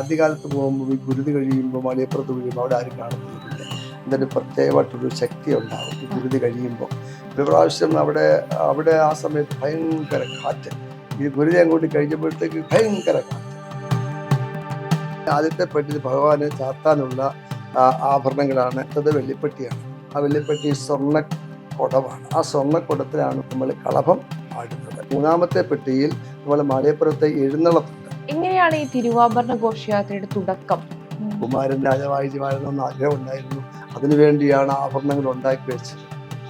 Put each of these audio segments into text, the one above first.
ആദ്യകാലത്ത് പോകുമ്പോൾ ഈ ഗുരുതി കഴിയുമ്പോൾ മലയപ്പുറത്ത് കഴിയുമ്പോൾ അവിടെ ആരും കാണുന്നില്ല. എന്തൊരു പ്രത്യേകമായിട്ടൊരു ശക്തി ഉണ്ടാവും ഈ ഗുരുതി കഴിയുമ്പോൾ. ഒരു പ്രാവശ്യം അവിടെ അവിടെ ആ സമയത്ത് ഭയങ്കര കാറ്റ്. ഈ ഗുരുതി അങ്ങോട്ട് കഴിഞ്ഞപ്പോഴത്തേക്ക് ഭയങ്കര കാറ്റ്. ആദ്യത്തെ പെട്ടിയിൽ ഭഗവാനെ ചാത്താനുള്ള ആ, ആഭരണങ്ങളാണ്. അത് വെള്ളിപ്പെട്ടിയാണ്. ആ വെള്ളിപ്പെട്ടി സ്വർണ കുടമാണ് ആ സ്വർണക്കുടത്തിലാണ് നമ്മൾ കളഭം പാടുന്നത്. മൂന്നാമത്തെ പെട്ടിയിൽ നമ്മൾ മലയപ്പുറത്തെ എഴുന്നള്ളത്തുണ്ട് എങ്ങനെയാണ് ഈ തിരുവാഭരണ ഘോഷയാത്രയുടെ തുടക്കം. കുമാരൻ വാഴണമെന്ന് ആഗ്രഹം ഉണ്ടായിരുന്നു അതിനുവേണ്ടിയാണ് ആഭരണങ്ങൾ ഉണ്ടാക്കി വെച്ചത്.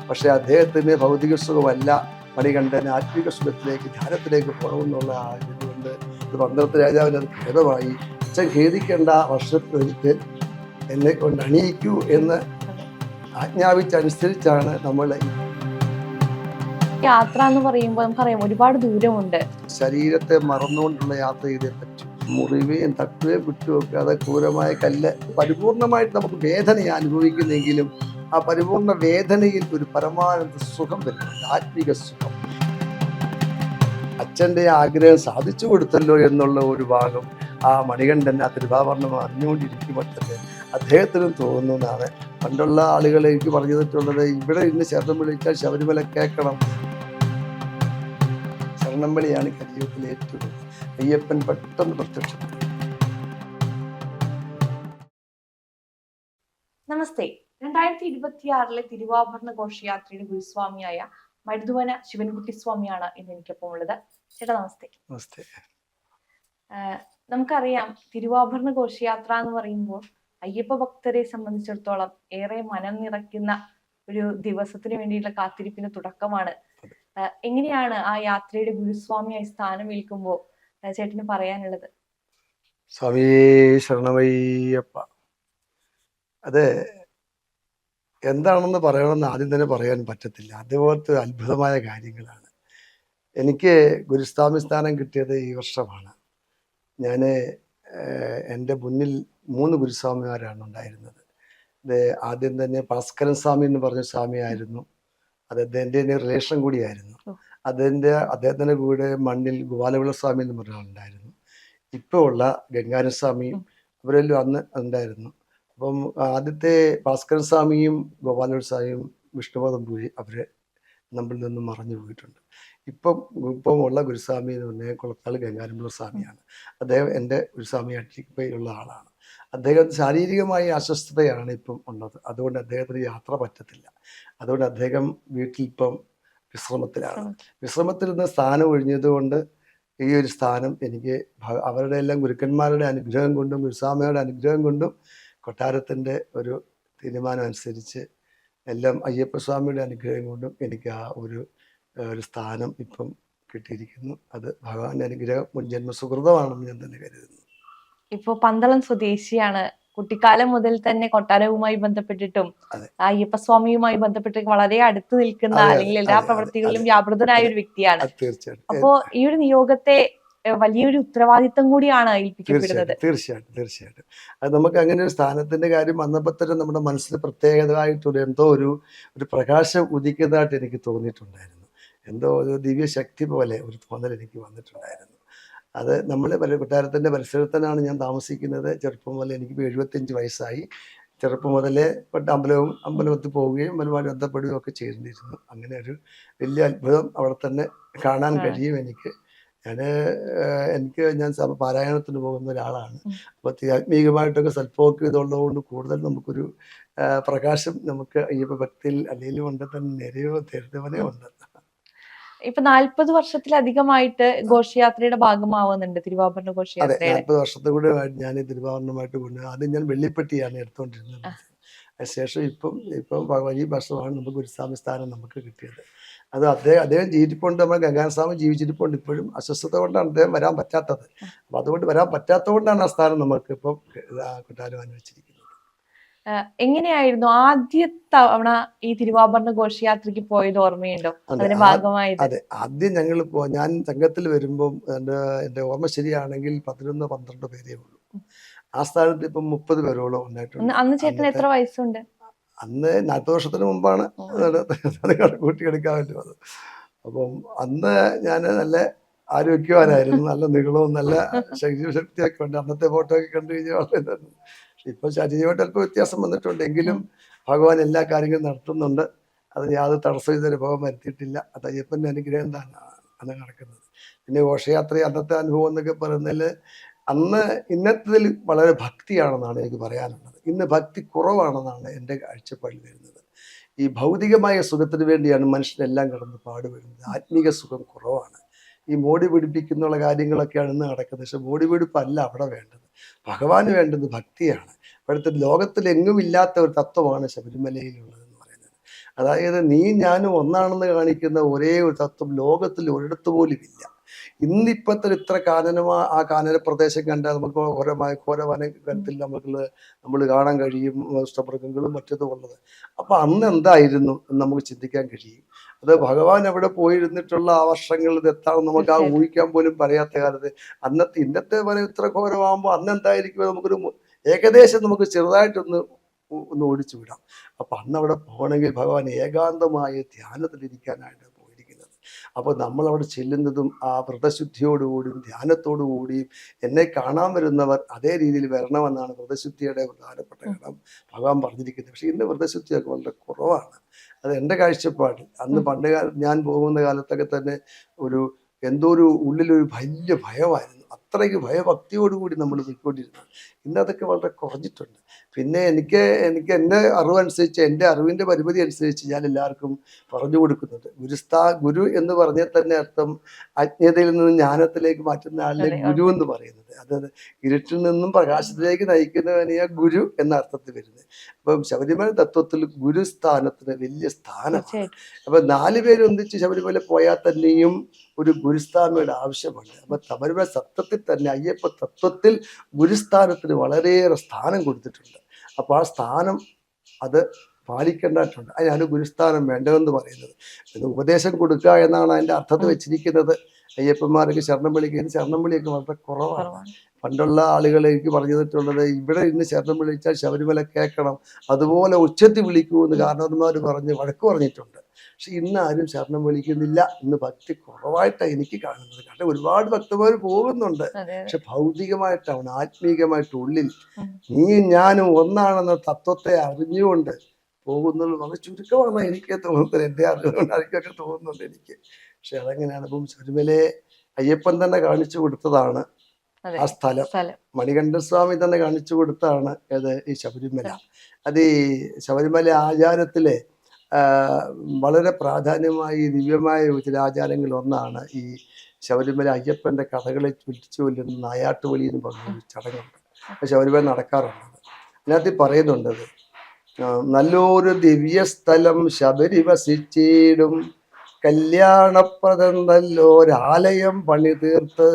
പക്ഷെ അദ്ദേഹത്തിന് ഭൗതിക സുഖമല്ല കണ്ട ആത്മീക സുഖത്തിലേക്ക് ധ്യാനത്തിലേക്ക് പോകണമെന്നുള്ള ആഗ്രഹമുണ്ട്. ഇത് പന്ത്രണ്ട് രാജാവിന് അത് ഭേദമായി. അച്ഛൻ ഖേദിക്കേണ്ട വർഷത്തിലൊരിക്കൽ എന്നെ കൊണ്ട് അണിയിക്കൂ എന്ന് ആജ്ഞാപിച്ചനുസരിച്ചാണ് നമ്മൾ യാത്ര എന്ന് പറയുമ്പോൾ നമുക്കറിയാം ഒരുപാട് ദൂരമുണ്ട്. ശരീരത്തെ മറന്നുകൊണ്ടുള്ള യാത്ര ചെയ്തേ പറ്റും. മുറിവേയും തട്ടുകയും വിട്ടുമൊക്കെ അത് ക്രൂരമായ കല്ല് പരിപൂർണമായിട്ട് നമുക്ക് വേദന അനുഭവിക്കുന്നെങ്കിലും ആ പരിപൂർണ വേദനയിൽ ഒരു പരമാനന്ദ സുഖം വരുന്നുണ്ട് ആത്മീക സുഖം. അച്ഛന്റെ ആഗ്രഹം സാധിച്ചു കൊടുത്തല്ലോ എന്നുള്ള ഒരു ഭാഗം ആ മണികണ്ഠൻ ആ തിരുവാഭരണം അറിഞ്ഞുകൊണ്ടിരിക്കുമ്പോൾ തന്നെ അദ്ദേഹത്തിനും തോന്നുന്നതാണ്. പണ്ടുള്ള ആളുകളെ എനിക്ക് പറഞ്ഞു തന്നിട്ടുള്ളത് ഇവിടെ ഇന്ന് ശബ്ദം വിളിച്ചാൽ ശബരിമല കേൾക്കണം ശരണം വിളിയാണ് കലിയുഗത്തിലെ ഏറ്റവും. അയ്യപ്പൻ പെട്ടെന്ന് പ്രത്യക്ഷപ്പെട്ടു നമസ്തേ. രണ്ടായിരത്തി ഇരുപത്തിയാറിലെ തിരുവാഭരണ ഘോഷയാത്രയുടെ ഗുരുസ്വാമിയായ മരുതുവന ശിവൻകുട്ടി സ്വാമിയാണ് ഇന്ന് എനിക്കൊപ്പം ഉള്ളത്. ചേട്ടാ നമസ്തേ. നമസ്തേ. നമുക്കറിയാം തിരുവാഭരണ ഘോഷയാത്ര എന്ന് പറയുമ്പോൾ അയ്യപ്പ ഭക്തരെ സംബന്ധിച്ചിടത്തോളം ഏറെ മനം നിറയ്ക്കുന്ന ഒരു ദിവസത്തിന് വേണ്ടിയുള്ള കാത്തിരിപ്പിന്റെ തുടക്കമാണ് എങ്ങനെയാണ് ആ യാത്രയുടെ ഗുരുസ്വാമിയായി സ്ഥാനമേൽക്കുമ്പോൾ ആഹ് ചേട്ടന് പറയാനുള്ളത്? സ്വാമി ശരണമയ്യപ്പ. അത് എന്താണെന്ന് പറയണമെന്ന് ആദ്യം തന്നെ പറയാൻ പറ്റത്തില്ല. അതുപോലത്തെ അത്ഭുതമായ കാര്യങ്ങളാണ്. എനിക്ക് ഗുരുസ്വാമി സ്ഥാനം കിട്ടിയത് ഈ വർഷമാണ്. ഞാൻ എന്റെ മുന്നിൽ മൂന്ന് ഗുരുസ്വാമിമാരാണ് ഉണ്ടായിരുന്നത്. ആദ്യം തന്നെ ഭാസ്കരൻ സ്വാമി എന്ന് പറഞ്ഞ സ്വാമിയായിരുന്നു. അത് അദ്ദേഹത്തിന്റെ റിലേഷൻ കൂടിയായിരുന്നു. അതിന്റെ അദ്ദേഹത്തിന്റെ കൂടെ മണ്ണിൽ ഗോപാലപിള്ള സ്വാമി എന്ന് പറഞ്ഞ ആളുണ്ടായിരുന്നു. ഇപ്പോൾ ഉള്ള ഗംഗാരൻ സ്വാമിയും. അവരെല്ലാം അന്ന് ഉണ്ടായിരുന്നു. അപ്പം ആദ്യത്തെ ഭാസ്കരൻ സ്വാമിയും ഗോപാലപിള്ള സ്വാമിയും വിഷ്ണുപാദം പൂജി അവരെ നമ്മളിൽ നിന്നും മറഞ്ഞു പോയിട്ടുണ്ട്. ഇപ്പം ഇപ്പം ഉള്ള ഗുരുസ്വാമി എന്ന് പറഞ്ഞാൽ കുളത്താൾ ഗംഗാരംപിള്ള സ്വാമിയാണ്. അദ്ദേഹം എന്റെ ഗുരുസ്വാമിയായിട്ട് ഉള്ള ആളാണ്. അദ്ദേഹം ശാരീരികമായ അസ്വസ്ഥതയാണ് ഇപ്പം ഉള്ളത്. അതുകൊണ്ട് അദ്ദേഹത്തിന് യാത്ര പറ്റത്തില്ല. അതുകൊണ്ട് അദ്ദേഹം വീട്ടിൽ ഇപ്പം വിശ്രമത്തിലാണ്. വിശ്രമത്തിൽ നിന്ന് സ്ഥാനം ഒഴിഞ്ഞതുകൊണ്ട് ഈ ഒരു സ്ഥാനം എനിക്ക് അവരുടെ എല്ലാം ഗുരുക്കന്മാരുടെ അനുഗ്രഹം കൊണ്ടും ഗുരുസ്വാമിയുടെ അനുഗ്രഹം കൊണ്ടും കൊട്ടാരത്തിന്റെ ഒരു തീരുമാനം അനുസരിച്ച് എല്ലാം അയ്യപ്പസ്വാമിയുടെ അനുഗ്രഹം കൊണ്ടും എനിക്ക് ആ ഒരു ഒരു സ്ഥാനം ഇപ്പം കിട്ടിയിരിക്കുന്നു. അത് ഭഗവാന്റെ അനുഗ്രഹം മുൻജന്മ സുഹൃതമാണെന്ന് ഞാൻ തന്നെ കരുതുന്നു. ഇപ്പൊ പന്തളം സ്വദേശിയാണ്. കുട്ടിക്കാലം മുതൽ തന്നെ കൊട്ടാരവുമായി ബന്ധപ്പെട്ടിട്ടും. അയ്യപ്പസ്വാമിയുമായി ബന്ധപ്പെട്ട് വളരെ അടുത്ത് നിൽക്കുന്ന അല്ലെങ്കിൽ എല്ലാ പ്രവർത്തികളിലും പ്രവൃത്തികളിലും വ്യാപൃതനായ ഒരു വ്യക്തിയാണ്. അപ്പോ ഈ ഒരു നിയോഗത്തെ വലിയൊരു ഉത്തരവാദിത്തം കൂടിയാണ് ഏൽപ്പിക്കപ്പെടുന്നത്. തീർച്ചയായിട്ടും തീർച്ചയായിട്ടും തീർച്ചയായിട്ടും. അത് നമുക്ക് അങ്ങനെ ഒരു സ്ഥാനത്തിന്റെ കാര്യം വന്നപ്പോൾ തന്നെ നമ്മുടെ മനസ്സിൽ പ്രത്യേകതയായിട്ടൊരു എന്തോ ഒരു ഒരു പ്രകാശം ഉദിക്കുന്നതായിട്ട് എനിക്ക് തോന്നിയിട്ടുണ്ടായിരുന്നു. എന്തോ ഒരു ദിവ്യശക്തി പോലെ ഒരു തോന്നൽ എനിക്ക് വന്നിട്ടുണ്ടായിരുന്നു. അത് നമ്മൾ കൊട്ടാരത്തിന്റെ പരിസരത്തിനാണ് ഞാൻ താമസിക്കുന്നത്. ചെറുപ്പം മുതൽ എനിക്ക് എഴുപത്തഞ്ച് വയസ്സായി. ചെറുപ്പം മുതലേ പെട്ട അമ്പലവും അമ്പലത്തിൽ പോവുകയും അമ്പലമായി ബന്ധപ്പെടുകയും ഒക്കെ ചെയ്തിരുന്നു. അങ്ങനെ ഒരു വലിയ അത്ഭുതം അവിടെ തന്നെ കാണാൻ. കഴിയും എനിക്ക്. ഞാൻ എനിക്ക് ഞാൻ പാരായണത്തിന് പോകുന്ന ഒരാളാണ്. അപ്പോൾ ആത്മീയമായിട്ടൊക്കെ സൽപ്പോക്ക് ഇതുള്ളതുകൊണ്ട് കൂടുതൽ നമുക്കൊരു പ്രകാശം നമുക്ക് അയ്യപ്പ ഭക്തിയിൽ അല്ലെങ്കിലും ഉണ്ട് തന്നെ നിരയോ തരുന്നവനേ ഉണ്ട്. ഇപ്പൊ നാല്പത് വർഷത്തിലധികമായിട്ട് ഘോഷയാത്രയുടെ ഭാഗമാവുന്നുണ്ട് തിരുവാഭരണ ഘോഷയാത്ര വർഷത്തെ കൂടെ ഞാൻ തിരുവാഭരണമായിട്ട് കൊണ്ട് ആദ്യം ഞാൻ വെള്ളിപ്പെട്ടിയാണ് എടുത്തുകൊണ്ടിരുന്നത് അതിനുശേഷം ഇപ്പം ഇപ്പം വലിയ വർഷമാണ് നമുക്ക് ഗുരുസ്വാമി സ്ഥാനം നമുക്ക് കിട്ടിയത്. അത് അദ്ദേഹം അദ്ദേഹം ജീവിച്ചിട്ടുണ്ട് നമ്മൾ ഗംഗാസ്വാമി ജീവിച്ചിട്ടുണ്ട് ഇപ്പോഴും. അസ്വസ്ഥത കൊണ്ടാണ് അദ്ദേഹം വരാൻ പറ്റാത്തത്. അപ്പം അതുകൊണ്ട് വരാൻ പറ്റാത്തത് കൊണ്ടാണ് ആ സ്ഥാനം നമുക്ക് ഇപ്പം കൊട്ടാരം അനുവദിച്ചിരിക്കുന്നത്. എങ്ങനെയായിരുന്നു ആദ്യ തവണ ഈ തിരുവാഭരണ ഘോഷയാത്രയ്ക്ക് പോയത് ഓർമ്മയുണ്ടോ? അതെ, അതിന്റെ ഭാഗമായി അതെ ആദ്യം ഞങ്ങൾ ഞാൻ സംഘത്തിൽ വരുമ്പോൾ എന്റെ എന്റെ ഓർമ്മ ശരിയാണെങ്കിൽ പതിനൊന്ന് പന്ത്രണ്ട് പേരേ ഉള്ളൂ. ആ സ്ഥാനത്ത് ഇപ്പം മുപ്പത് പേരോളം ഉണ്ടായിട്ടുണ്ട്. അന്ന് ചേട്ടന് എത്ര വയസ്സുണ്ട്? അന്ന് നാൽപ്പത് വർഷത്തിന് മുമ്പാണ് കൂട്ടിയെടുക്കാമല്ലോ അത് അപ്പം അന്ന് ഞാൻ നല്ല ആരോഗ്യവാനായിരുന്നു നല്ല നീളവും നല്ല ശരീരശക്തിയൊക്കെ ഉണ്ട്. അന്നത്തെ ഫോട്ടോ ഒക്കെ കണ്ടു കഴിഞ്ഞാൽ വളരെ ഇപ്പൊ ശരീരമായിട്ട് അല്പം വ്യത്യാസം വന്നിട്ടുണ്ട്. എങ്കിലും ഭഗവാൻ എല്ലാ കാര്യങ്ങളും നടത്തുന്നുണ്ട്. അത് യാതൊരു തടസ്സം ഇതുവരെ ഭഗവാൻ വരുത്തിയിട്ടില്ല. അത് അയ്യപ്പന്റെ അനുഗ്രഹം തന്നെ അന്ന് നടക്കുന്നത്. പിന്നെ ഘോഷയാത്ര അന്നത്തെ അനുഭവം എന്നൊക്കെ പറയുന്നതിൽ അന്ന് ഇന്നത്തതിൽ വളരെ ഭക്തിയാണെന്നാണ് എനിക്ക് പറയാനുള്ളത്. ഇന്ന് ഭക്തി കുറവാണെന്നാണ് എന്റെ കാഴ്ചപ്പാടിൽ വരുന്നത്. ഈ ഭൗതികമായ സുഖത്തിന് വേണ്ടിയാണ് മനുഷ്യരെല്ലാം കിടന്ന് പാടുപെടുന്നത്. ആത്മീക സുഖം കുറവാണ്. ഈ മോടി പിടിപ്പിക്കുന്നുള്ള കാര്യങ്ങളൊക്കെയാണ് ഇന്ന് നടക്കുന്നത്. പക്ഷെ മോടി പിടിപ്പല്ല അവിടെ വേണ്ടത്. ഭഗവാന് വേണ്ടത് ഭക്തിയാണ്. അവിടുത്തെ ലോകത്തിലെങ്ങും ഇല്ലാത്ത ഒരു തത്വമാണ് ശബരിമലയിലുള്ളത് എന്ന് പറയുന്നത്. അതായത് നീ ഞാനും ഒന്നാണെന്ന് കാണിക്കുന്ന ഒരേ ഒരു തത്വം ലോകത്തിൽ ഒരിടത്ത് പോലും ഇല്ല. ഇന്നിപ്പത്തെ ഇത്ര കാനനമാ ആ കാനന പ്രദേശം കണ്ടാൽ നമുക്ക് ഘോരമായ ഘോരവനത്തിൽ നമുക്ക് നമ്മൾ കാണാൻ കഴിയും ഇഷ്ടമൃഗങ്ങളും മറ്റതും ഉള്ളത് അപ്പൊ അന്ന് എന്തായിരുന്നു എന്ന് നമുക്ക് ചിന്തിക്കാൻ കഴിയും. അത് ഭഗവാൻ അവിടെ പോയിരുന്നിട്ടുള്ള ആ വർഷങ്ങളിൽ എത്താണെന്ന് നമുക്ക് ആ. ഊഹിക്കാൻ പോലും പറയാത്ത കാലത്ത് അന്നത്തെ ഇന്നത്തെ വരെ ഇത്ര ഘോരമാകുമ്പോൾ അന്ന് എന്തായിരിക്കും നമുക്കൊരു ഏകദേശം നമുക്ക് ചെറുതായിട്ടൊന്ന് ഒന്ന് ഓടിച്ചു വിടാം അപ്പൊ അന്ന് അവിടെ പോകണമെങ്കിൽ ഭഗവാൻ ഏകാന്തമായ ധ്യാനത്തിലിരിക്കാനായിട്ട് അപ്പോൾ നമ്മൾ അവിടെ ചെല്ലുന്നതും ആ വ്രതശുദ്ധിയോടുകൂടിയും ധ്യാനത്തോടുകൂടിയും എന്നെ കാണാൻ വരുന്നവർ അതേ രീതിയിൽ വരണമെന്നാണ് വ്രതശുദ്ധിയുടെ പ്രധാനപ്പെട്ട ഘടകം ഭഗവാൻ പറഞ്ഞിരിക്കുന്നത്. പക്ഷേ ഇന്ന് വ്രതശുദ്ധിയൊക്കെ വളരെ കുറവാണ്. അത് എന്റെ കാഴ്ചപ്പാടിൽ. അന്ന്. പണ്ട് ഞാൻ പോകുന്ന കാലത്തൊക്കെ തന്നെ ഒരു എന്തോ ഒരു ഉള്ളിലൊരു വലിയ ഭയമായിരുന്നു. അത്രയ്ക്ക് ഭയഭക്തിയോടുകൂടി നമ്മൾ പോയിക്കൊണ്ടിരുന്നു ഇന്ന് അതൊക്കെ വളരെ കുറഞ്ഞിട്ടുണ്ട്. പിന്നെ എനിക്ക് എനിക്ക് എന്റെ അറിവനുസരിച്ച് എന്റെ അറിവിന്റെ പരിമിതി അനുസരിച്ച് ഞാൻ എല്ലാവർക്കും പറഞ്ഞു കൊടുക്കുന്നുണ്ട് ഗുരുസ്ഥാ ഗുരു എന്ന് പറഞ്ഞാൽ തന്നെ അർത്ഥം അജ്ഞതയിൽ നിന്ന് ജ്ഞാനത്തിലേക്ക് മാറ്റുന്ന ആളിനെ ഗുരു എന്ന് പറയുന്നത്. അതായത് ഇരുട്ടിൽ നിന്നും പ്രകാശത്തിലേക്ക് നയിക്കുന്നവനെയാ ഗുരു എന്ന അർത്ഥത്തിൽ വരുന്നത്. അപ്പം ശബരിമല തത്വത്തിൽ ഗുരുസ്ഥാനത്തിന് വലിയ സ്ഥാനമാണ്. അപ്പം അപ്പൊ നാല് പേര് ഒന്നിച്ച് ശബരിമല പോയാൽ തന്നെയും ഒരു ഗുരുസ്ഥാനയുടെ ആവശ്യമുണ്ട് അപ്പം ശബരിമല സത്വത്തിൽ തന്നെ അയ്യപ്പ തത്വത്തിൽ ഗുരുസ്ഥാനത്തിന് വളരെയേറെ സ്ഥാനം കൊടുത്തിട്ടുണ്ട്. അപ്പോൾ ആ സ്ഥാനം അത് പാലിക്കേണ്ടതായിട്ടുണ്ട്. അതിനാണ് ഗുരുസ്ഥാനം വേണ്ടതെന്ന് പറയുന്നത്. ഇത് ഉപദേശം കൊടുക്കുക എന്നാണ് അതിന്റെ അർത്ഥത്തിൽ വെച്ചിരിക്കുന്നത്. അയ്യപ്പന്മാർക്ക് ശരണം വിളിക്കുന്നത് ശരണം വിളിയൊക്കെ വളരെ കുറവാണ്. പണ്ടുള്ള ആളുകൾ എനിക്ക് പറഞ്ഞു തന്നിട്ടുള്ളത് ഇവിടെ ഇന്ന് ശരണം വിളിച്ചാൽ ശബരിമല കേൾക്കണം അതുപോലെ ഉച്ചത്തിൽ വിളിക്കൂ എന്ന് കാരണവന്മാർ പറഞ്ഞ് വഴക്ക് പറഞ്ഞിട്ടുണ്ട്. പക്ഷെ ഇന്ന് ആരും ശരണം വിളിക്കുന്നില്ല ഇന്ന് ഭക്തി കുറവായിട്ടാണ് എനിക്ക് കാണുന്നത്. കാരണം ഒരുപാട് ഭക്തന്മാർ പോകുന്നുണ്ട്. പക്ഷെ ഭൗതികമായിട്ടാണ് ആത്മീകമായിട്ട് ഉള്ളിൽ നീ നീയും ഞാനും ഒന്നാണെന്ന തത്വത്തെ അറിഞ്ഞുകൊണ്ട് പോകുന്നത് വളരെ ചുരുക്കമാണ് എനിക്ക് തോന്നുന്നത്. എന്റെ അറിവുകൊണ്ട് എനിക്കൊക്കെ തോന്നുന്നുണ്ട് എനിക്ക്. പക്ഷെ അതെങ്ങനെയാണ്? ഇപ്പം ശബരിമലയെ അയ്യപ്പൻ തന്നെ കാണിച്ചു കൊടുത്തതാണ് ആ സ്ഥലം. മണികണ്ഠസ്വാമി മണികണ്ഠൻ സ്വാമി തന്നെ കാണിച്ചു കൊടുത്താണ് ഏത് ഈ ശബരിമല. അത്. ഈ ശബരിമല ആചാരത്തിലെ വളരെ പ്രാധാന്യമായി ദിവ്യമായ ചില ആചാരങ്ങളിൽ ഒന്നാണ് ഈ ശബരിമല അയ്യപ്പന്റെ കഥകളെ ചുറ്റിച്ചു കൊല്ലുന്ന നായാട്ടുവലി എന്ന് പറഞ്ഞ ചടങ്ങുണ്ട്. ശബരിമല നടക്കാറുണ്ട്. അതിനകത്ത് പറയുന്നുണ്ടത് നല്ലൊരു ദിവ്യസ്ഥലം ശബരി വസിച്ചിടും. കല്യാണപ്രദം നല്ലൊരാലയം പണി തീർത്ത്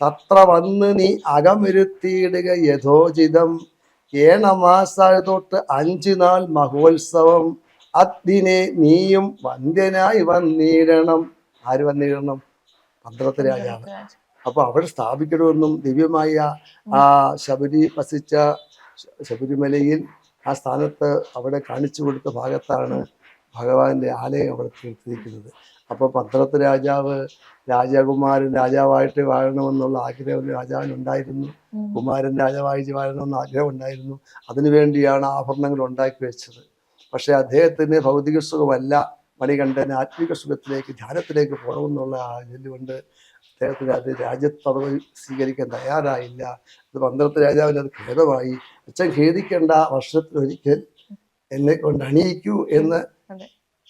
തത്ര വന്ന് നീ അകമിരുത്തിയിടുക യഥോചിതം. ഏണമാസായ തൊട്ട് അഞ്ചു നാൾ മഹോത്സവം. അതിനെ നീയും വന്ധ്യനായി വന്നിടണം. ആര് വന്നിടണം? പന്ത്രണ്ട് രാജാവ് അപ്പൊ അവിടെ സ്ഥാപിക്കണമെന്നും ദിവ്യമായ ആ ശബരി വസിച്ച ശബരിമലയിൽ ആ സ്ഥാനത്ത് അവിടെ കാണിച്ചു കൊടുത്ത ഭാഗത്താണ് ഭഗവാന്റെ ആലയം അവിടെ തീർത്തിരിക്കുന്നത്. അപ്പോൾ പത്രത്ത് രാജാവ് രാജകുമാരൻ രാജാവായിട്ട് വാഴണമെന്നുള്ള ആഗ്രഹം രാജാവിനുണ്ടായിരുന്നു ഉണ്ടായിരുന്നു. കുമാരൻ രാജാവായി വാഴണമെന്ന് ആഗ്രഹം ഉണ്ടായിരുന്നു. അതിനുവേണ്ടിയാണ് ആഭരണങ്ങൾ ഉണ്ടാക്കി വെച്ചത്. പക്ഷേ അദ്ദേഹത്തിന് ഭൗതിക സുഖമല്ല. മണികണ്ഠൻ ആത്മീക സുഖത്തിലേക്ക് ധ്യാനത്തിലേക്ക് പോകണമെന്നുള്ള ആ ഇതുകൊണ്ട് അദ്ദേഹത്തിന് അത് രാജ്യപദവി സ്വീകരിക്കാൻ തയ്യാറായില്ല. അത് പന്ത്രണ്ട് രാജാവിന് അത് ഖേദമായി. അച്ഛൻ ഖേദിക്കേണ്ട വർഷത്തിലൊരിക്കൽ എന്നെ കൊണ്ട് അണിയിക്കൂ എന്ന്.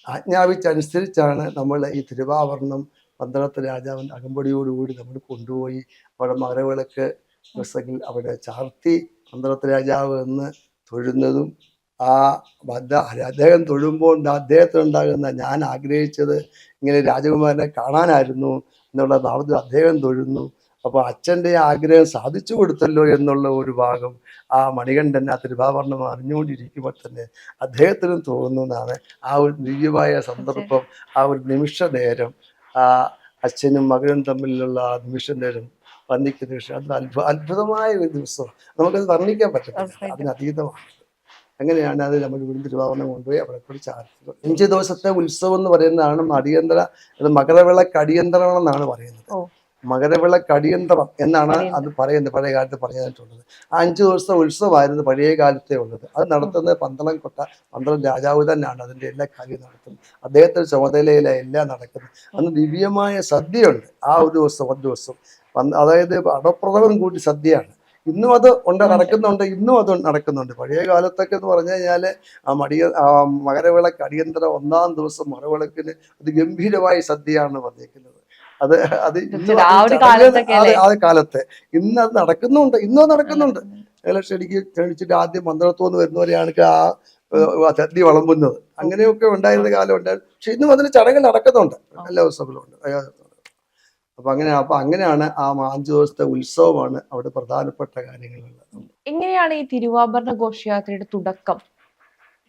ആജ്ഞാപിച്ചനുസരിച്ചാണ് നമ്മൾ ഈ തിരുവാഭരണം പന്ത്രണ്ട് രാജാവിന്റെ അകമ്പടിയോടുകൂടി നമ്മൾ കൊണ്ടുപോയി അവിടെ മകരവിളക്ക് ദിവസങ്ങളിൽ അവിടെ ചാർത്തി പന്ത്രണ്ട് രാജാവ് എന്ന് തൊഴുന്നതും ആ ബദ്ധ- അദ്ദേഹം തൊഴുമ്പോൾ അദ്ദേഹത്തിനുണ്ടാകുന്ന ഞാൻ ആഗ്രഹിച്ചത് ഇങ്ങനെ രാജകുമാരനെ കാണാനായിരുന്നു. എന്നുള്ള ഭാവത്തിൽ അദ്ദേഹം തൊഴുന്നു. അപ്പോൾ അച്ഛന്റെ ആഗ്രഹം സാധിച്ചു കൊടുത്തല്ലോ എന്നുള്ള ഒരു ഭാഗം ആ മണികണ്ഠൻ ആ തിരുവാഭരണം അറിഞ്ഞുകൊണ്ടിരിക്കുമ്പോൾ തന്നെ അദ്ദേഹത്തിനും തോന്നുന്നതാണ് ആ ഒരു ദിവ്യമായ സന്ദർഭം ആ ഒരു നിമിഷ നേരം ആ അച്ഛനും മകനും തമ്മിലുള്ള ആ നിമിഷ നേരം വന്നിക്കുന്ന അത് അത്ഭുത അത്ഭുതമായ ഒരു ദിവസം നമുക്കത് വർണിക്കാൻ പറ്റത്തില്ല. അതിനതീതമാണ്. അങ്ങനെയാണ് അത് നമ്മൾ വീണ്ടും തിരുവാഭരണം കൊണ്ടുപോയി അവിടെ കൂടി ചാർത്തുന്നത് അഞ്ച് ദിവസത്തെ ഉത്സവം എന്ന് പറയുന്നതാണ് അടിയന്തര അത് മകരവിളക്ക് അടിയന്തരം എന്നാണ് പറയുന്നത്. മകരവിള കടിയന്തരം എന്നാണ് അത് പറയുന്നത് പഴയ കാലത്ത് പറഞ്ഞിട്ടുള്ളത്. ആ അഞ്ചു ദിവസത്തെ ഉത്സവമായിരുന്നു പഴയ കാലത്തേ ഉള്ളത്. അത് നടത്തുന്നത് പന്തളം കൊട്ട പന്തളം രാജാവ് തന്നെയാണ് അതിന്റെ എല്ലാ കാര്യവും നടത്തുന്നത്. അദ്ദേഹത്തിന്റെ ചുമതലയിലെ എല്ലാം നടക്കുന്നത്. അന്ന് ദിവ്യമായ സദ്യയുണ്ട് ആ ഒരു ദിവസം ഒരു ദിവസം. അതായത് അടപ്രഥമൻ കൂട്ടി സദ്യയാണ്. ഇന്നും അത് ഉണ്ട് നടക്കുന്നുണ്ട് ഇന്നും അത് നടക്കുന്നുണ്ട്. പഴയ കാലത്തൊക്കെ എന്ന് പറഞ്ഞു കഴിഞ്ഞാൽ ആ മടിയ മകരവിളക്ക് അടിയന്തര ഒന്നാം ദിവസം മകരവിളക്കിന് അത് ഗംഭീരമായ സദ്യയാണ് പറഞ്ഞിരിക്കുന്നത് അത് അത് ആ കാലത്തെ. ഇന്ന് അത് നടക്കുന്നുണ്ട് ഇന്നും നടക്കുന്നുണ്ട്. ഏകദേശം എനിക്ക് ക്ഷണിച്ചിട്ട് ആദ്യം മന്ത്രത്തോന്ന് വരുന്നവരെയാണ് ആ സദ്യ വിളമ്പുന്നത്. അങ്ങനെയൊക്കെ ഉണ്ടായിരുന്ന കാലം ഉണ്ടായിരുന്നു. പക്ഷെ ഇന്നും അതിന് ചടങ്ങ് നടക്കുന്നുണ്ട്. എല്ലാ ദിവസങ്ങളും ഉണ്ട്. അപ്പൊ അങ്ങനെ അപ്പൊ അങ്ങനെയാണ് ആ അഞ്ചു ദിവസത്തെ ഉത്സവമാണ് അവിടെ പ്രധാനപ്പെട്ട കാര്യങ്ങളുള്ളത്. എങ്ങനെയാണ് ഈ തിരുവാഭരണ ഘോഷയാത്രയുടെ തുടക്കം?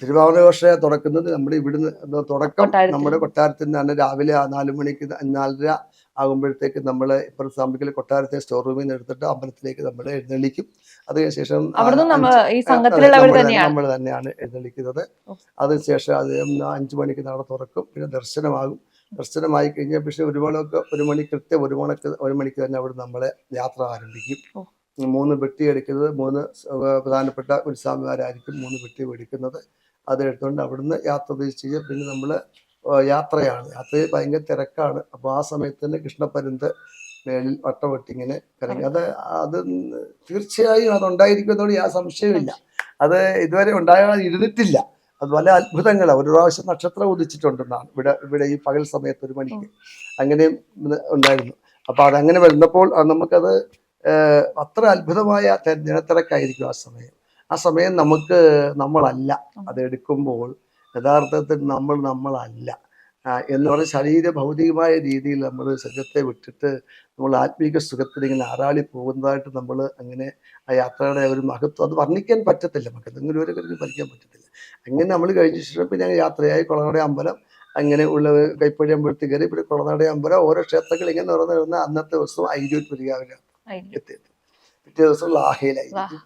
തിരുവാഭരണ ഘോഷയാത്ര തുടക്കുന്നത് നമ്മുടെ ഇവിടുന്ന് തുടക്കം. നമ്മുടെ കൊട്ടാരത്തിൽ നിന്നാണ്. രാവിലെ നാലു നാല് മണിക്ക് നാലര ആകുമ്പോഴത്തേക്ക് നമ്മൾ ഇപ്പുറത്തെ സാമ്പിക്കൽ കൊട്ടാരത്തെ സ്റ്റോർ റൂമിൽ നിന്ന് എടുത്തിട്ട് അമ്പലത്തിലേക്ക് നമ്മൾ എഴുന്നള്ളിക്കും. അതിനുശേഷം നമ്മൾ തന്നെയാണ് എഴുന്നള്ളിക്കുന്നത്. അതിനുശേഷം അത് അഞ്ചു മണിക്ക് നട തുറക്കും. പിന്നെ ദർശനമാകും. ദർശനമായി കഴിഞ്ഞാൽ പക്ഷേ ഒരു മണിക്ക് ഒരു മണി കൃത്യം ഒരു മണിക്ക് ഒരു മണിക്ക് തന്നെ അവിടെ നമ്മളെ യാത്ര ആരംഭിക്കും. മൂന്ന് വെട്ടി എടുക്കുന്നത് മൂന്ന് പ്രധാനപ്പെട്ട ഉത്സാഹമാരായിരിക്കും മൂന്ന് വെട്ടി എടുക്കുന്നത് അത് എടുത്തുകൊണ്ട് അവിടുന്ന് യാത്ര തിരിച്ച് പിന്നെ നമ്മൾ യാത്രയാണ്. യാത്രയിൽ ഭയങ്കര തിരക്കാണ്. അപ്പോൾ ആ സമയത്ത് തന്നെ കൃഷ്ണപ്പരുന്ത് മേളിൽ വട്ടവെട്ടിങ്ങനെ കറങ്ങി അത് അത് തീർച്ചയായും അത് ഉണ്ടായിരിക്കുന്നതോട് യാ സംശയമില്ല. അത് ഇതുവരെ ഉണ്ടാകാതെ ഇരുന്നിട്ടില്ല. അത് പല അത്ഭുതങ്ങളാണ് ഒരു പ്രാവശ്യം നക്ഷത്രം ഉദിച്ചിട്ടുണ്ടെന്നാണ്. ഇവിടെ ഇവിടെ ഈ പകൽ സമയത്ത് ഒരു മണിക്ക്. അങ്ങനെയും ഉണ്ടായിരുന്നു. അപ്പൊ അതങ്ങനെ വരുന്നപ്പോൾ നമുക്കത് അത്ര അത്ഭുതമായ ജനത്തിരക്കായിരിക്കും ആ സമയം. ആ സമയം നമുക്ക് നമ്മളല്ല. അത് എടുക്കുമ്പോൾ യഥാർത്ഥത്തിൽ നമ്മൾ നമ്മളല്ല. എന്ന് പറഞ്ഞ ശരീര ഭൗതികമായ രീതിയിൽ നമ്മൾ ശരീരത്തെ വിട്ടിട്ട് നമ്മൾ ആത്മീക സുഖത്തിൽ ഇങ്ങനെ ആറാളി പോകുന്നതായിട്ട് നമ്മൾ അങ്ങനെ ആ യാത്രയുടെ ഒരു മഹത്വം അത് വർണിക്കാൻ പറ്റത്തില്ല. നമുക്ക് എന്തെങ്കിലും ഒരു കാര്യം പഠിക്കാൻ പറ്റത്തില്ല. അങ്ങനെ നമ്മൾ കഴിഞ്ഞ ശേഷം പിന്നെ യാത്രയായി കുളനട അമ്പലം. അങ്ങനെ ഉള്ള കൈപ്പഴി അമ്പലത്തിൽ കയറി പിന്നെ കുളനട അമ്പലം ഓരോ ക്ഷേത്രങ്ങൾ ഇങ്ങനെ നിറഞ്ഞു വരുന്ന അന്നത്തെ ദിവസം ഐരൂർ പെരുകാവില ആയിരിക്കും. എത്തിയത്. പിറ്റേ ദിവസം ലാഹയിലായിരിക്കും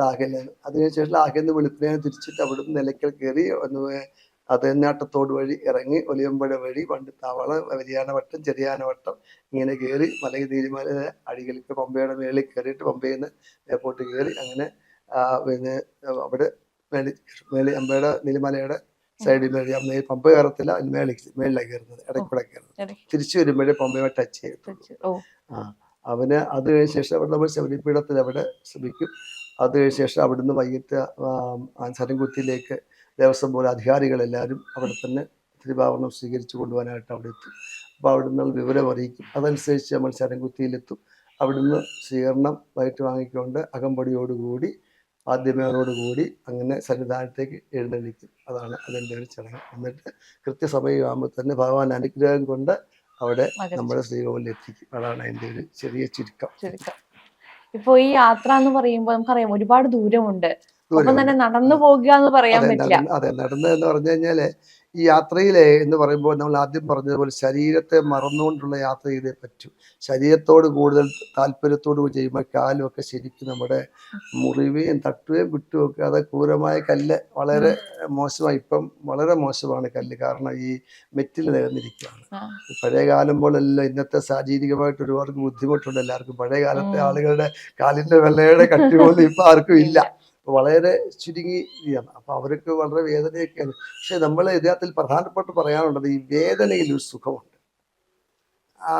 ലാഹയിലാണ് അതിനുശേഷം ലാഹയിൽ നിന്ന് വെളുപ്പിനെ തിരിച്ചിട്ട് അവിടെ നിന്ന് നിലയ്ക്കൽ കയറി ഒന്ന് അതന്നാട്ടത്തോട് വഴി ഇറങ്ങി ഒലിയമ്പുഴ വഴി പണ്ട് താവള വലിയാനവട്ടം ചെറിയാനവട്ടം ഇങ്ങനെ കയറി മലയിൽ തീരുമാന അടികൾക്ക് പമ്പയുടെ മേളിൽ കയറിയിട്ട് പമ്പയിൽ നിന്ന് എയർപോർട്ട് കയറി അങ്ങനെ പിന്നെ അവിടെ മേളി മേളി അമ്പയുടെ നീലിമലയുടെ സൈഡിൽ മേളി. അമ്മ പമ്പ കയറത്തില്ല അതിന് മേളിൽ മേളിലാണ് കയറുന്നത് ഇടയ്ക്കൂടെ കയറുന്നത്. തിരിച്ചു വരുമ്പോഴേ പമ്പയെ ടച്ച് ആ അവന് അത് കഴിഞ്ഞ ശേഷം അവിടെ നമ്മൾ ശബരിപീഠത്തിൽ അവിടെ ശ്രമിക്കും. അത് കഴിഞ്ഞ ശേഷം അവിടുന്ന് വൈകിട്ട് സരംകുത്തിയിലേക്ക് ദേവസ്വം പോലെ അധികാരികളെല്ലാവരും അവിടെ തന്നെ തിരുവാഭരണം സ്വീകരിച്ചു കൊണ്ടുപോകാനായിട്ട് അവിടെ എത്തും. അപ്പോൾ അവിടുന്ന് വിവരം അറിയിക്കും. അതനുസരിച്ച് നമ്മൾ ശരംകുത്തിയിലെത്തും അവിടുന്ന് സ്വീകരണം വൈകിട്ട് വാങ്ങിക്കൊണ്ട് അകമ്പടിയോടുകൂടി കൂടി അങ്ങനെ സന്നിധാനത്തേക്ക് എഴുന്നള്ളിക്കും. അതാണ് അതിന്റെ ഒരു ചടങ്ങ്. എന്നിട്ട് കൃത്യസമയമാകുമ്പോൾ തന്നെ ഭഗവാൻ അനുഗ്രഹം കൊണ്ട് അവിടെ നമ്മുടെ ശ്രീകോവിലെത്തിക്കും അതാണ് അതിന്റെ ഒരു ചെറിയ ചുരുക്കം. ചുരുക്കം. ഇപ്പൊ ഈ യാത്ര എന്ന് പറയുമ്പോൾ നമുക്കറിയാം ഒരുപാട് ദൂരമുണ്ട്. ഒപ്പം. തന്നെ നടന്നു പോകുക എന്ന് പറയാൻ അതെ പറ്റില്ല. അതെ നടന്ന് എന്ന് പറഞ്ഞു കഴിഞ്ഞാൽ ഈ യാത്രയിലെ എന്ന് പറയുമ്പോൾ നമ്മൾ ആദ്യം പറഞ്ഞതുപോലെ ശരീരത്തെ മറന്നുകൊണ്ടുള്ള യാത്ര ചെയ്തേ പറ്റൂ. ശരീരത്തോട് കൂടുതൽ താല്പര്യത്തോട് ചെയ്യുമ്പോൾ കാലും ഒക്കെ ശരിക്കും നമ്മുടെ മുറിവേയും തട്ടുകയും വിട്ടുകയും ഒക്കെ അത് ക്രൂരമായ കല്ല് വളരെ മോശമായി. ഇപ്പം വളരെ മോശമാണ് കല്ല്. കാരണം ഈ മെറ്റിൽ നികന്നിരിക്കുകയാണ്. പഴയ കാലം പോലല്ല ഇന്നത്തെ ശാരീരികമായിട്ട് ഒരുപാട് ബുദ്ധിമുട്ടുണ്ട് എല്ലാവർക്കും. പഴയ കാലത്തെ ആളുകളുടെ കാലിന്റെ വെള്ളയുടെ കട്ടി പോലും ഇപ്പൊ ആർക്കും ഇല്ല. വളരെ ചുരുങ്ങി ഇതാണ് അപ്പോൾ അവർക്ക് വളരെ വേദനയൊക്കെയാണ്. പക്ഷെ നമ്മൾ ഇതിനകത്തിൽ പ്രധാനപ്പെട്ട് പറയാനുള്ളത് ഈ വേദനയിൽ ഒരു സുഖമുണ്ട്. ആ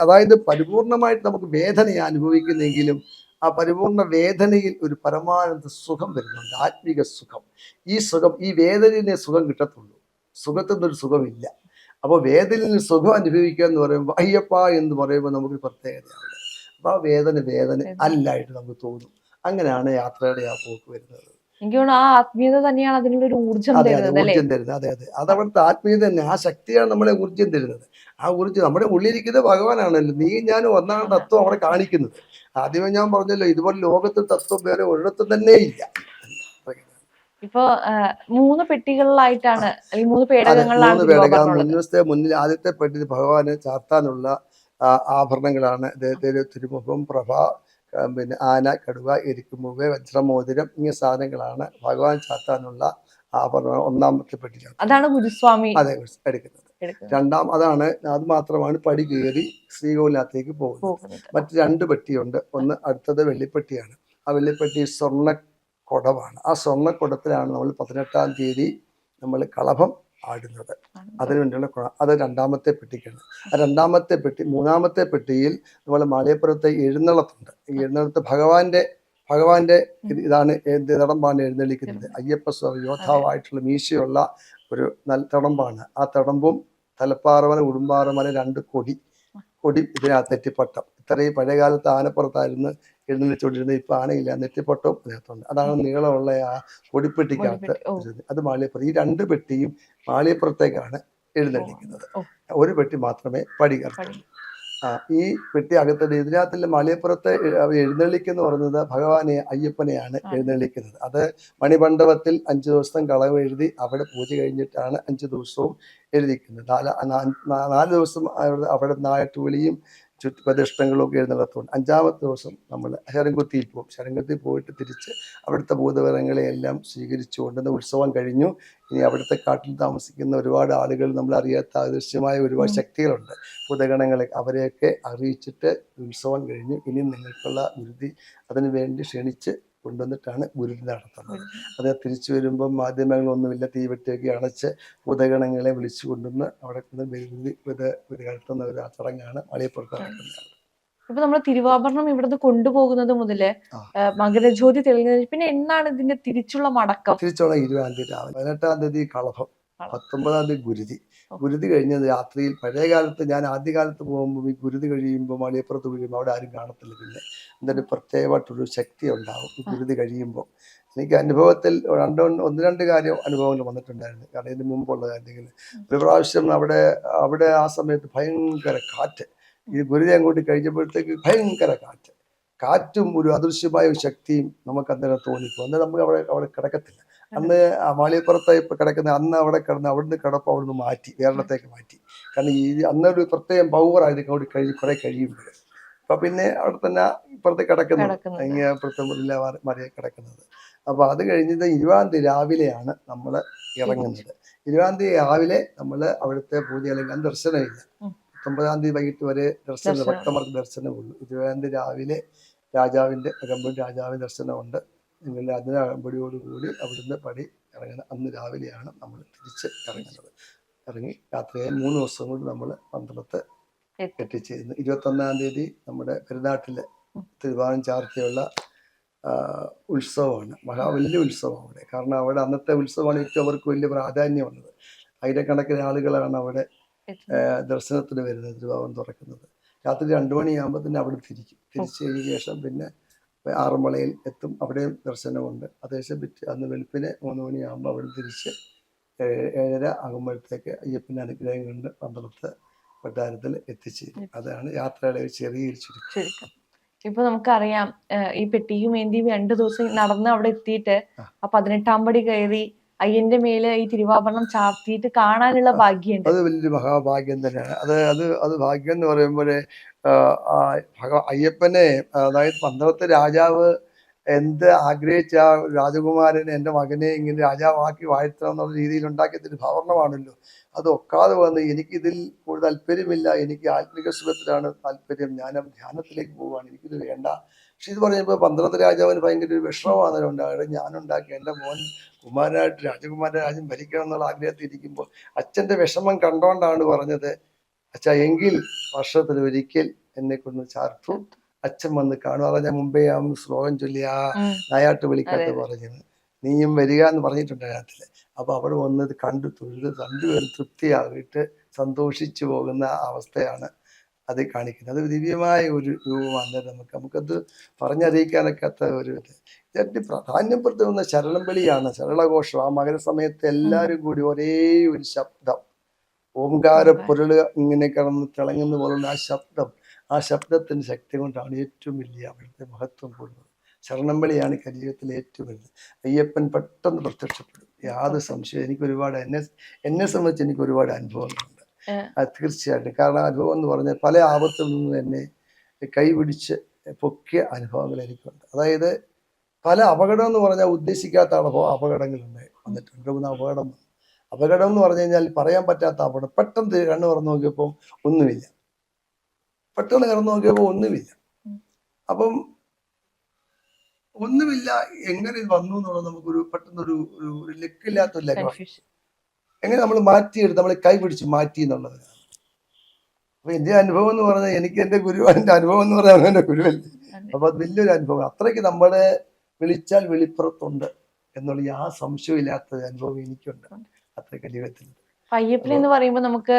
അതായത് പരിപൂർണമായിട്ട് നമുക്ക് വേദന അനുഭവിക്കുന്നെങ്കിലും ആ പരിപൂർണ വേദനയിൽ ഒരു പരമാനന്ദ സുഖം വരുന്നുണ്ട്. ആത്മീക സുഖം. ഈ സുഖം ഈ വേദനയിലെ സുഖം കിട്ടത്തുള്ളൂ. സുഖത്തിൽ നിന്നൊരു സുഖമില്ല. അപ്പോൾ വേദനയിൽ സുഖം അനുഭവിക്കുക എന്ന് പറയുമ്പോൾ അയ്യപ്പ എന്ന് പറയുമ്പോൾ നമുക്ക് പ്രത്യേകതയാണ്. അപ്പോൾ ആ വേദന വേദന അല്ലായിട്ട് നമുക്ക് തോന്നും. അങ്ങനെയാണ് യാത്രയുടെ ആ പോക്ക് വരുന്നത്. എനിക്ക് തോന്നുന്നു ആ ആത്മീയത തന്നെയാണ് അതിനുള്ള ഒരു ഊർജം അതെ അതെ ഊർജം തരുന്നത്. അതെ അതെ. അത് അവിടുത്തെ ആത്മീയത തന്നെ. ആ ശക്തിയാണ് നമ്മളെ ഊർജം തരുന്നത്. ആ ഊർജം നമ്മുടെ ഉള്ളിലിരിക്കുന്നത് ഭഗവാനാണല്ലോ. നീ ഞാനും ഒന്നാണ് തത്വം അവിടെ കാണിക്കുന്നത്. ആദ്യമേ ഞാൻ പറഞ്ഞല്ലോ ഇതുപോലെ ലോകത്ത് തത്വം വേറെ ഒരിടത്തും തന്നെ ഇല്ല. ഇപ്പൊ മൂന്ന് പെട്ടികളിലായിട്ടാണ് അല്ലെങ്കിൽ മൂന്ന് പേടകങ്ങളിലാണ് മൂന്ന് പേടക. മുന്നിൽ ആദ്യത്തെ പെട്ടി ഭഗവാന് ചാർത്താനുള്ള ആഭരണങ്ങളാണ്. തിരുമുഖം പ്രഭ പിന്നെ ആന കടുവ എരിക്കുമുക വജ്രമോതിരം ഇങ്ങനെ സാധനങ്ങളാണ് ഭഗവാൻ ചാത്താനുള്ള ആഭരണം ഒന്നാമത്തെ പെട്ടിയിലാണ് അതാണ് ഗുരുസ്വാമി അതെ എടുക്കുന്നത്. രണ്ടാം അതാണ് അത് മാത്രമാണ് പടി കയറി ശ്രീകോവിലകത്തേക്ക് പോകുന്നത്. മറ്റ് രണ്ട് പെട്ടിയുണ്ട്. ഒന്ന് അടുത്തത് വെള്ളിപ്പെട്ടിയാണ്. ആ വെള്ളിപ്പെട്ടി സ്വർണ കുടമാണ് ആ സ്വർണ കുടത്തിലാണ് നമ്മൾ പതിനെട്ടാം തീയതി നമ്മൾ കളഭം ആടുന്നത് അതിന് വേണ്ടിയുള്ള കുട അത് രണ്ടാമത്തെ പെട്ടിക്കാണ്. ആ രണ്ടാമത്തെ പെട്ടി മൂന്നാമത്തെ പെട്ടിയിൽ നമ്മൾ മാളിയപ്പുറത്തെ എഴുന്നള്ളത്തുണ്ട്. ഈ എഴുന്നള്ളത്ത് ഭഗവാന്റെ ഭഗവാന്റെ ഇതാണ് തിടമ്പാണ് എഴുന്നള്ളിക്കുന്നത്. അയ്യപ്പ സ്വാമി യോദ്ധാവായിട്ടുള്ള മീശയുള്ള ഒരു നല്ല തടമ്പാണ്. ആ തടമ്പും തലപ്പാറമല ഉടുമ്പാറമല രണ്ട് കൊടി. കൊടി ഇതിനകത്ത് നെറ്റിപ്പട്ടം. ഇത്രയും പഴയകാലത്ത് ആനപ്പുറത്തായിരുന്നു എഴുന്നള്ളിച്ചുകൊണ്ടിരുന്നത് ഇപ്പൊ ആനയില്ല. നെറ്റിപ്പട്ടവും ഇതിനകത്തുണ്ട്. അതാണ് നീളമുള്ള ആ കൊടിപ്പെട്ടിക്കകത്ത് കൊടിപ്പെട്ടി, അത് മാളിയപ്പുറം ഈ രണ്ട് പെട്ടിയും മാളിയപ്പുറത്തേക്കാണ് എഴുന്നള്ളിക്കുന്നത്. ഒരു പെട്ടി മാത്രമേ പടി. കയറത്തുള്ളൂ ആ ഈ പെട്ടി അകത്തുണ്ട് ഇതിനകത്തിൽ മാളിയപ്പുറത്തെ എഴുന്നള്ളിക്കെന്ന് പറയുന്നത് ഭഗവാനെ അയ്യപ്പനെയാണ് എഴുന്നള്ളിക്കുന്നത്. അത് മണിമണ്ഡപത്തിൽ അഞ്ചു ദിവസം കളവ് എഴുതി അവിടെ പൂജ കഴിഞ്ഞിട്ടാണ് അഞ്ചു ദിവസവും എഴുതിക്കുന്നത് നാല് നാല് ദിവസം അവിടെ അവിടെ ചുറ്റു ചുറ്റുപ്രദക്ഷിണങ്ങളും ഒക്കെ എഴുന്നള്ളത്തുണ്ട് അഞ്ചാമത്തെ ദിവസം നമ്മൾ ശരംകുത്തിയിൽ പോകും. ശരംകുത്തി പോയിട്ട് തിരിച്ച് അവിടുത്തെ ഭൂതവരങ്ങളെയെല്ലാം സ്വീകരിച്ചുകൊണ്ട് ഉത്സവം കഴിഞ്ഞു. ഇനി അവിടുത്തെ കാട്ടിൽ താമസിക്കുന്ന ഒരുപാട് ആളുകൾ നമ്മൾ അറിയാത്ത അദൃശ്യമായ ഒരുപാട് ശക്തികളുണ്ട്. ഭൂതഗണങ്ങളെ അവരെയൊക്കെ അറിയിച്ചിട്ട് ഉത്സവം കഴിഞ്ഞു. ഇനി നിങ്ങൾക്കുള്ള ഗുരുതി അതിനു വേണ്ടി ക്ഷണിച്ച് കൊണ്ടുവന്നിട്ടാണ് ഗുരുതി നടത്തുന്നത്. അത് തിരിച്ചു വരുമ്പോൾ മാധ്യമങ്ങളൊന്നുമില്ല. തീവെട്ടിയൊക്കെ അണച്ച് ഭൂതഗണങ്ങളെ വിളിച്ചു കൊണ്ടുവന്ന് അവിടെ നിന്ന് നടത്തുന്ന ഒരു ചടങ്ങാണ്. മലയപ്പുറത്ത് നടക്കുന്നത്. ഇപ്പൊ നമ്മൾ തിരുവാഭരണം ഇവിടുന്ന് കൊണ്ടുപോകുന്നത് മുതൽ മകരജ്യോതി തെളിഞ്ഞത് പിന്നെ എന്നാണ് ഇതിന്റെ തിരിച്ചുള്ള മടക്കം? തിരിച്ചുള്ള ഇരുപതാം തീയതി രാവിലെ പതിനെട്ടാം തീയതി കളഭം. പത്തൊമ്പതാം തീയതി ഗുരുതി. ഗുരുതി കഴിഞ്ഞത് രാത്രിയിൽ പഴയ കാലത്ത് ഞാൻ ആദ്യകാലത്ത് പോകുമ്പോൾ ഈ ഗുരുതി കഴിയുമ്പോൾ മണിയപ്പുറത്ത് കഴിയുമ്പോൾ അവിടെ ആരും കാണത്തില്ല പിന്നെ. എന്തൊരു പ്രത്യേകമായിട്ടൊരു ശക്തി ഉണ്ടാവും ഈ ഗുരുതി കഴിയുമ്പോൾ. എനിക്ക് അനുഭവത്തിൽ രണ്ട് ഒന്ന് രണ്ട് കാര്യം അനുഭവങ്ങൾ വന്നിട്ടുണ്ടായിരുന്നു. കാരണം ഇതിന് മുമ്പുള്ള കാര്യങ്ങൾ. ഒരു പ്രാവശ്യം അവിടെ അവിടെ ആ സമയത്ത് ഭയങ്കര കാറ്റ്. ഈ ഗുരുതി അങ്ങോട്ട് കഴിഞ്ഞപ്പോഴത്തേക്ക് ഭയങ്കര കാറ്റ്. കാറ്റും ഒരു അദൃശ്യമായ ഒരു ശക്തിയും നമുക്ക് അന്നേരം തോന്നിക്കും അന്നേരം നമുക്ക് അവിടെ അവിടെ കിടക്കത്തില്ല. അന്ന് മാളിയപ്പുറത്ത് ഇപ്പൊ കിടക്കുന്ന അന്ന് അവിടെ കിടന്ന് അവിടുന്ന് കിടപ്പ് അവിടുന്ന് മാറ്റി കേരളത്തേക്ക് മാറ്റി. കാരണം ഈ അന്നൊരു പ്രത്യേകം പൗറായിരുന്നു അവിടെ കഴിഞ്ഞ് കുറെ കഴിയുമ്പോൾ. അപ്പൊ പിന്നെ അവിടെ തന്നെ ഇപ്പുറത്ത് കിടക്കുന്നത് കിടക്കുന്നത്. ഇങ്ങനെ മുറിയില മറിയ കിടക്കുന്നത് അപ്പൊ അത് കഴിഞ്ഞത് ഇരുപതാം തീയതി രാവിലെയാണ് നമ്മൾ ഇറങ്ങുന്നത് ഇരുപതാം തീയതി രാവിലെ നമ്മൾ അവിടുത്തെ പൂജ അല്ലെങ്കിൽ ദർശനമില്ല. പത്തൊമ്പതാം തീയതി വൈകിട്ട് വരെ ദർശനം. ഭക്തന്മാർക്ക് ദർശനമുള്ളൂ ഇരുപതാം തീയതി രാവിലെ രാജാവിന്റെ അകമ്പടി രാജാവിന്റെ ദർശനമുണ്ട് നിങ്ങൾ അതിന് അകമ്പടിയോടുകൂടി അവിടുന്ന് പടി ഇറങ്ങുന്ന അന്ന് രാവിലെയാണ് നമ്മൾ തിരിച്ച് ഇറങ്ങുന്നത് ഇറങ്ങി രാത്രിയായി മൂന്ന് ദിവസം കൊണ്ട് നമ്മൾ എത്തി. എത്തിച്ചേരുന്നു. ഇരുപത്തൊന്നാം തീയതി നമ്മുടെ പെരുന്നാട്ടിലെ തിരുവാനം ചാർത്തിയുള്ള ഉത്സവമാണ്. മഹാ വലിയ ഉത്സവം അവിടെ. കാരണം അവിടെ അന്നത്തെ ഉത്സവമാണ് ഏറ്റവും അവർക്ക് വലിയ പ്രാധാന്യമുള്ളത് ആയിരക്കണക്കിന് ആളുകളാണ് അവിടെ. ദർശനത്തിന് വരുന്നത് തിരുവാവൻ തുറക്കുന്നത്. രാത്രി രണ്ടു മണിയാകുമ്പോൾ തന്നെ അവിടെ തിരിക്കും. തിരിച്ചു കഴിഞ്ഞ ശേഷം പിന്നെ ആറന്മുളയിൽ എത്തും. അവിടെയും ദർശനമുണ്ട്. അതേശം പിറ്റേ അന്ന് വെളുപ്പിന് മൂന്ന് മണിയാകുമ്പോൾ അവിടെ തിരിച്ച് ഏഴര ആകുമ്പോഴത്തേക്ക് അയ്യപ്പന്റെ അനുഗ്രഹം കൊണ്ട് പന്തളത്ത് കൊട്ടാരത്തിൽ എത്തിച്ചേരും അതാണ് യാത്രയുടെ ഒരു ചെറിയ ചുരുക്കം. ഇപ്പൊ നമുക്കറിയാം ഈ പെട്ടിയും ഏന്തിയും രണ്ടു ദിവസം നടന്ന് അവിടെ എത്തിയിട്ട് ആ. പതിനെട്ടാം പടി കയറി അയ്യന്റെ മേലെ ഈ തിരുവാഭരണം ചാർത്തിയിട്ട് കാണാനുള്ള ഭാഗ്യമുണ്ട്. അത് വലിയൊരു മഹാഭാഗ്യം തന്നെയാണ്. അത് അത് അത് ഭാഗ്യം എന്ന് പറയുമ്പോഴേ അയ്യപ്പനെ അതായത് പന്ത്രത്തെ രാജാവ് എന്ത് ആഗ്രഹിച്ച രാജകുമാരൻ രാജകുമാരനെ എന്റെ മകനെ ഇങ്ങനെ രാജാവാക്കി വാഴ്ത്തണം എന്നുള്ള രീതിയിൽ ഉണ്ടാക്കിയ ഭവരണമാണല്ലോ അത് ഒക്കാതെ വന്ന് എനിക്കിതിൽ കൂടുതൽ താല്പര്യമില്ല. എനിക്ക് ആത്മിക സുഖത്തിലാണ് താല്പര്യം. ഞാൻ ധ്യാനത്തിലേക്ക് പോവുകയാണ്. എനിക്കിത് വേണ്ട. പക്ഷെ ഇത് പറഞ്ഞപ്പോൾ പന്ത്രണ്ട് രാജാവിന് ഭയങ്കര ഒരു വിഷമമാണ് ഉണ്ടാകുന്നത് ഞാനുണ്ടാക്കി എന്റെ മോൻ കുമാരനായിട്ട് രാജകുമാരൻ രാജ്യം ഭരിക്കണം എന്നുള്ള ആഗ്രഹത്തിൽ ഇരിക്കുമ്പോൾ അച്ഛന്റെ വിഷമം കണ്ടോണ്ടാണ് പറഞ്ഞത്. അച്ഛാ എങ്കിൽ വർഷത്തിൽ ഒരിക്കൽ എന്നെ കൊണ്ട് ചാർത്തു. അച്ഛൻ വന്ന് കാണും. അതാ ഞാൻ മുമ്പേ ആ ശ്ലോകം ചൊല്ലി ആ നായാട്ട് വിളിക്കാത്ത. പറഞ്ഞത്. നീയും വരിക എന്ന് പറഞ്ഞിട്ടുണ്ട് അതിനകത്തിൽ അപ്പൊ അവിടെ വന്നത് കണ്ടു തൊഴുത് രണ്ടുപേരും തൃപ്തിയാകിയിട്ട് സന്തോഷിച്ചു പോകുന്ന അവസ്ഥയാണ് അത് കാണിക്കുന്നത്. അത് ദിവ്യമായ ഒരു രൂപമാണ് നമുക്ക്. നമുക്കത് പറഞ്ഞറിയിക്കാനൊക്കാത്ത ഒരു ഇത്. ഇതിന്റെ പ്രാധാന്യം പെടുത്തുന്ന ശരണം ബലിയാണ് ശരളഘോഷം ആ മകരസമയത്ത് എല്ലാവരും കൂടി ഒരേ ഒരു ശബ്ദം. ഓംകാര പൊരുൾ ഇങ്ങനെ കിടന്ന് തിളങ്ങുന്ന പോലുള്ള ആ ശബ്ദം. ആ ശബ്ദത്തിന് ശക്തി കൊണ്ടാണ് ഏറ്റവും വലിയ അവിടുത്തെ മഹത്വം കൂടുന്നത്. ശരണം വിളിയാണ് ഏറ്റവും വലുത്. അയ്യപ്പൻ പെട്ടെന്ന് പ്രത്യക്ഷപ്പെടും. യാതൊരു സംശയം എനിക്ക് ഒരുപാട് എന്നെ എന്നെ സംബന്ധിച്ച് എനിക്ക് ഒരുപാട് അനുഭവങ്ങളുണ്ട്. തീർച്ചയായിട്ടും. കാരണം അനുഭവം എന്ന് പറഞ്ഞാൽ പല ആപത്തിൽ നിന്നും എന്നെ കൈപിടിച്ച് പൊക്കിയ അനുഭവങ്ങൾ എനിക്കുണ്ട്. അതായത് പല അപകടം എന്ന് പറഞ്ഞാൽ ഉദ്ദേശിക്കാത്ത അനുഭവം അപകടങ്ങളുണ്ടായി വന്നിട്ടുണ്ട്. മൂന്ന് അപകടം വന്നു. അപകടം എന്ന് പറഞ്ഞു കഴിഞ്ഞാൽ പറയാൻ പറ്റാത്ത അപകടം. പെട്ടെന്ന് കണ്ണു പറഞ്ഞു തുറന്നു നോക്കിയപ്പോൾ ഒന്നുമില്ല. പെട്ടെന്ന് കറന്നു നോക്കിയപ്പോൾ ഒന്നുമില്ല. അപ്പം ഒന്നുമില്ല. എങ്ങനെ ഇത് വന്നു എന്നുള്ളത് നമുക്കൊരു പെട്ടെന്നൊരു ഒരു ഒരു ലക്കില്ലാത്ത ഒരു എങ്ങനെ നമ്മൾ മാറ്റിയെടുത്ത് നമ്മൾ കൈ പിടിച്ച് മാറ്റി എന്നുള്ളത്. അപ്പൊ എന്റെ അനുഭവം എന്ന് പറഞ്ഞാൽ എനിക്ക് എന്റെ ഗുരു എന്റെ അനുഭവം എന്ന് പറഞ്ഞാൽ എന്റെ ഗുരുവല്ലേ. അപ്പൊ അത് വലിയൊരു അനുഭവം അത്രയ്ക്ക് നമ്മളെ വിളിച്ചാൽ വെളിപ്പുറത്തുണ്ട് എന്നുള്ള ആ സംശയമില്ലാത്ത അനുഭവം എനിക്കുണ്ട്. അത്രയ്ക്ക് ജീവിതത്തിൽ എന്ന് പറയുമ്പോൾ നമുക്ക്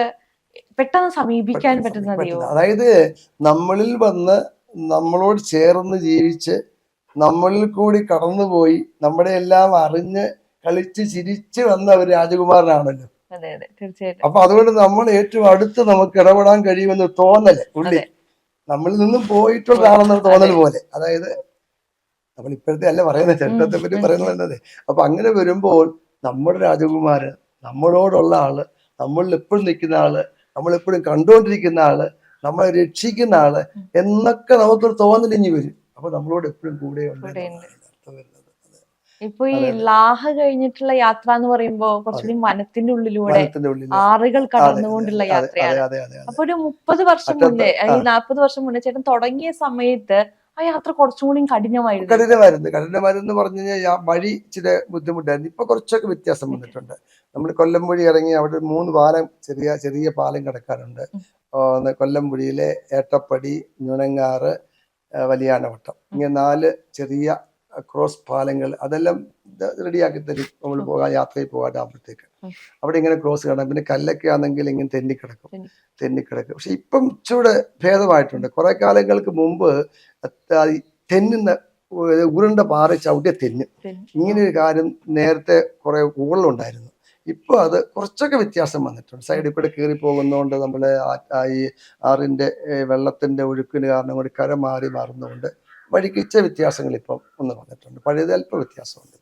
പെട്ടെന്ന് സമീപിക്കാൻ പറ്റുന്ന- അതായത് നമ്മളിൽ വന്ന് നമ്മളോട് ചേർന്ന് ജീവിച്ച് നമ്മളിൽ കൂടി കടന്നുപോയി നമ്മുടെ എല്ലാം അറിഞ്ഞ് കളിച്ച് ചിരിച്ച് വന്ന ഒരു രാജകുമാരനാണല്ലോ. അപ്പൊ അതുകൊണ്ട് നമ്മൾ ഏറ്റവും അടുത്ത് നമുക്ക് ഇടപെടാൻ കഴിയുമെന്ന് തോന്നൽ ഉള്ളി നമ്മളിൽ നിന്നും പോയിട്ടുള്ളതാണെന്ന് തോന്നൽ. പോലെ. അതായത് നമ്മൾ ഇപ്പോഴത്തെ അല്ല പറയുന്നത് ചരിത്രത്തെ പറ്റി. പറയുന്നത് അപ്പൊ അങ്ങനെ വരുമ്പോൾ നമ്മുടെ രാജകുമാരൻ നമ്മളോടുള്ള ആൾ നമ്മളിൽ എപ്പോഴും നിൽക്കുന്ന ആൾ നമ്മളെപ്പോഴും കണ്ടുകൊണ്ടിരിക്കുന്ന ആൾ നമ്മളെ രക്ഷിക്കുന്ന ആൾ എന്നൊക്കെ നമുക്കൊരു തോന്നലിഞ്ഞു വരും. അപ്പൊ നമ്മളോട് എപ്പോഴും കൂടെ. വരുന്നത്. ഇപ്പൊ ഈ. ലാഹ കഴിഞ്ഞിട്ടുള്ള യാത്ര എന്ന് പറയുമ്പോ കുറച്ചുകൂടി വനത്തിന്റെ ഉള്ളിലൂടെ ആറുകൾ കടന്നുകൊണ്ടുള്ള യാത്രയാണ്. അപ്പൊ ഒരു മുപ്പത് വർഷം മുന്നേ ഈ. നാൽപ്പത് വർഷം മുന്നേ ചേട്ടൻ തുടങ്ങിയ സമയത്ത് ആ യാത്ര കുറച്ചുകൂടി കഠിനമായിരുന്നു. കഠിനമായിരുന്നു. കഠിനമായിരുന്നു പറഞ്ഞു കഴിഞ്ഞാൽ വഴി ചില ബുദ്ധിമുട്ടായിരുന്നു. ഇപ്പൊ കുറച്ചൊക്കെ വ്യത്യാസം വന്നിട്ടുണ്ട്. നമ്മൾ കൊല്ലം കൊല്ലംപുഴി ഇറങ്ങി അവിടെ മൂന്ന് പാലം ചെറിയ ചെറിയ പാലം കിടക്കാറുണ്ട് കൊല്ലംപുഴിയിലെ ഏട്ടപ്പടി ഞുണങ്ങാറ് ആ, വലിയാനവട്ടം ഇങ്ങനെ നാല് ചെറിയ ക്രോസ് പാലങ്ങൾ അതെല്ലാം റെഡിയാക്കി തരും. നമ്മൾ. പോകാൻ യാത്രയിൽ പോകാനാകുമ്പോഴത്തേക്ക്. അവിടെ ഇങ്ങനെ ക്രോസ് കാണാം. പിന്നെ കല്ലൊക്കെ ആണെങ്കിൽ ഇങ്ങനെ തെന്നിക്കിടക്കും. തെന്നി. തെന്നിക്കിടക്കും. പക്ഷെ ഇപ്പം ഇച്ചിരി ഭേദമായിട്ടുണ്ട്. കുറെ കാലങ്ങൾക്ക് മുമ്പ് തെന്നുന്ന ഉരുണ്ട പാറ ചവിട്ടിയ തെന്നും ഇങ്ങനെ ഒരു കാര്യം നേരത്തെ കുറെ ഊഴലുണ്ടായിരുന്നു ഇപ്പോൾ അത് കുറച്ചൊക്കെ വ്യത്യാസം വന്നിട്ടുണ്ട്. സൈഡിൽ കൂടെ കയറി പോകുന്നതുകൊണ്ട് നമ്മൾ ഈ ആറിന്റെ വെള്ളത്തിന്റെ ഒഴുക്കിന് കാരണം കൂടി കര മാറി മാറുന്നതുകൊണ്ട് വഴിക്ക് ഇച്ച വ്യത്യാസങ്ങൾ ഇപ്പം ഒന്ന് വന്നിട്ടുണ്ട്. പഴയത് അല്പ വ്യത്യാസമുണ്ട്.